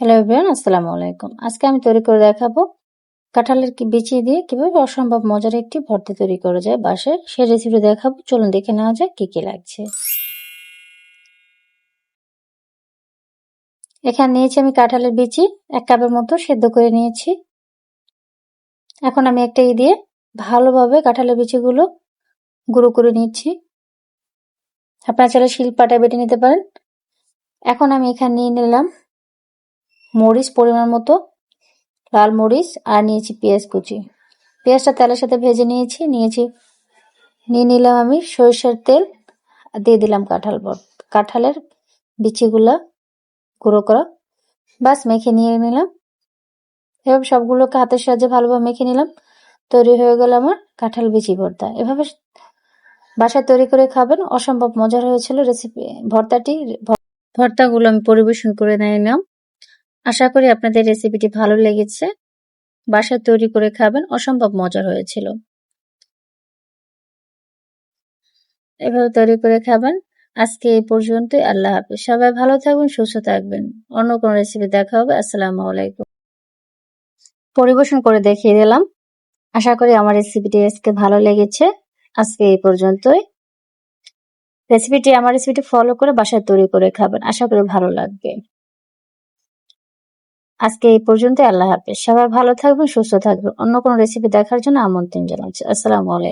Hello everyone আসসালামু আলাইকুম। আজকে আমি তৈরি করে দেখাবো কাঁঠালের কি বিচি দিয়ে কীভাবে অসম্ভব মজার একটি ভর্তা তৈরি করা যায় বাসায়। সেই রেসিপি দেখাবো। চলুন দেখে নেওয়া যায় কি কি লাগছে। এখানে নিয়েছি আমি কাঁঠালের বিচি। এক কাপের মতো সেদ্ধ করে নিয়েছি। এখন আমি একটা ই দিয়ে ভালোভাবে কাঁঠালের বিচিগুলো গুঁড়ো করে নিচ্ছি। আপনারা চাইলে শিলপাটা বেটে নিতে পারেন। এখন আমি এখানে নিয়ে নিলাম মরিচ পরিমাণ মতো, লাল মরিচ, আর নিয়েছি পেঁয়াজ কুচি। পেঁয়াজটা তেলের সাথে ভেজে নিয়েছি নিয়েছি, নিয়ে নিলাম আমি সরিষার তেল দিয়ে দিলাম কাঁঠাল কাঁঠালের বিচিগুলা গুঁড়ো করা। বাস মেখে নিয়ে নিলাম। এভাবে সবগুলোকে হাতের সাহায্যে ভালোভাবে মেখে নিলাম। তৈরি হয়ে গেল আমার কাঁঠাল বিচি ভর্তা। এভাবে বাসায় তৈরি করে খাবেন, অসম্ভব মজার হয়েছিল রেসিপি। ভর্তাটি, ভর্তাগুলো আমি পরিবেশন করে নিয়ে নিলাম। আশা করি আপনাদের রেসিপিটি ভালো লেগেছে। বাসায় তৈরি করে খাবেন, অসম্ভব মজার হয়েছিল। এভাবে তৈরি করে খাবেন। আজকে এই পর্যন্তই, আল্লাহ হাফিজ। সবাই ভালো থাকবেন, সুস্থ থাকবেন। অন্য কোনো রেসিপি দেখা হবে, আসসালামু আলাইকুম। পরিবেশন করে দেখিয়ে দিলাম। আশা করি আমার রেসিপিটি আজকে ভালো লেগেছে। আজকে এই পর্যন্তই। রেসিপিটি আমার রেসিপিটি ফলো করে বাসায় তৈরি করে খাবেন। আশা করি ভালো লাগবে। আজকে এই পর্যন্ত আল্লাহ হাফেজ। সবাই ভালো থাকবেন, সুস্থ থাকবেন। অন্য কোনো রেসিপি দেখার জন্য আমন্ত্রণ জানাচ্ছি। আসসালামু আলাইকুম।